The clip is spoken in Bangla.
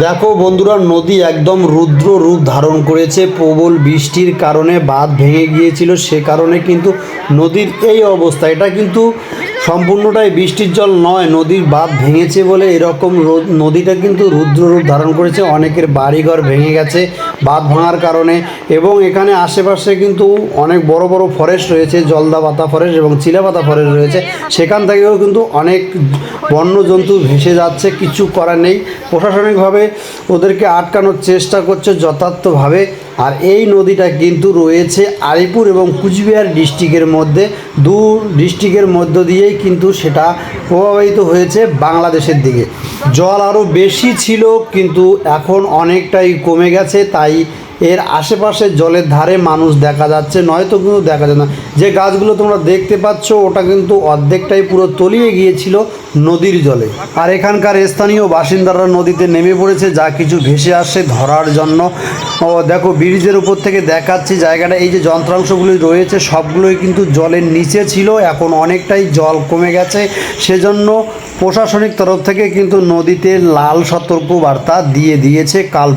দেখো বন্ধুরা, নদী একদম রুদ্র রূপ ধারণ করেছে। প্রবল বৃষ্টির কারণে বাঁধ ভেঙে গিয়েছিল, সে কারণে কিন্তু নদীর এই অবস্থা। এটা কিন্তু সম্পূর্ণটাই বৃষ্টির জল নয়, নদীর বাঁধ ভেঙেছে বলে এরকম নদীটা কিন্তু রুদ্র রূপ ধারণ করেছে। অনেকের বাড়িঘর ভেঙে গেছে, বাঁধ ভাঙার কারণে এবং এখানে আশেপাশে কিন্তু অনেক বড় বড় ফরেস্ট রয়েছে, জলদাপাতা ফরেস্ট এবং চিলাপাতা ফরেস্ট রয়েছে। সেখান থেকেও কিন্তু অনেক বন্যজন্তু ভেসে যাচ্ছে, কিছু করার নেই। প্রশাসনিকভাবে ওদেরকে আটকানোর চেষ্টা করছে যথার্থভাবে। আর এই নদীটা কিন্তু রয়েছে আলিপুর এবং কুচবিহার ডিস্ট্রিক্টের মধ্যে। দু ডিস্ট্রিক্টের মধ্য দিয়েই কিন্তু সেটা প্রভাবিত হয়েছে বাংলাদেশের দিকে। জল আরও বেশি ছিল, কিন্তু এখন অনেকটাই কমে গেছে, তাই এর আশেপাশে জলের ধারে মানুষ দেখা যাচ্ছে, নয়তো কিন্তু দেখা যায় না। যে গাছগুলো তোমরা দেখতে পাচ্ছ, ওটা কিন্তু অর্ধেকটাই পুরো তলিয়ে গিয়েছিল নদীর জলে। আর এখানকার স্থানীয় বাসিন্দারা নদীতে নেমে পড়েছে, যা কিছু ভেসে আসছে ধরার জন্য। ও দেখো, ব্রিজের উপর থেকে দেখাচ্ছি জায়গাটা। এই যে যন্ত্রাংশগুলি রয়েছে, সবগুলোই কিন্তু জলের নিচে ছিল। এখন অনেকটাই জল কমে গেছে। সেজন্য প্রশাসনিক তরফ থেকে কিন্তু নদীতে লাল সতর্ক বার্তা দিয়ে দিয়েছে কাল।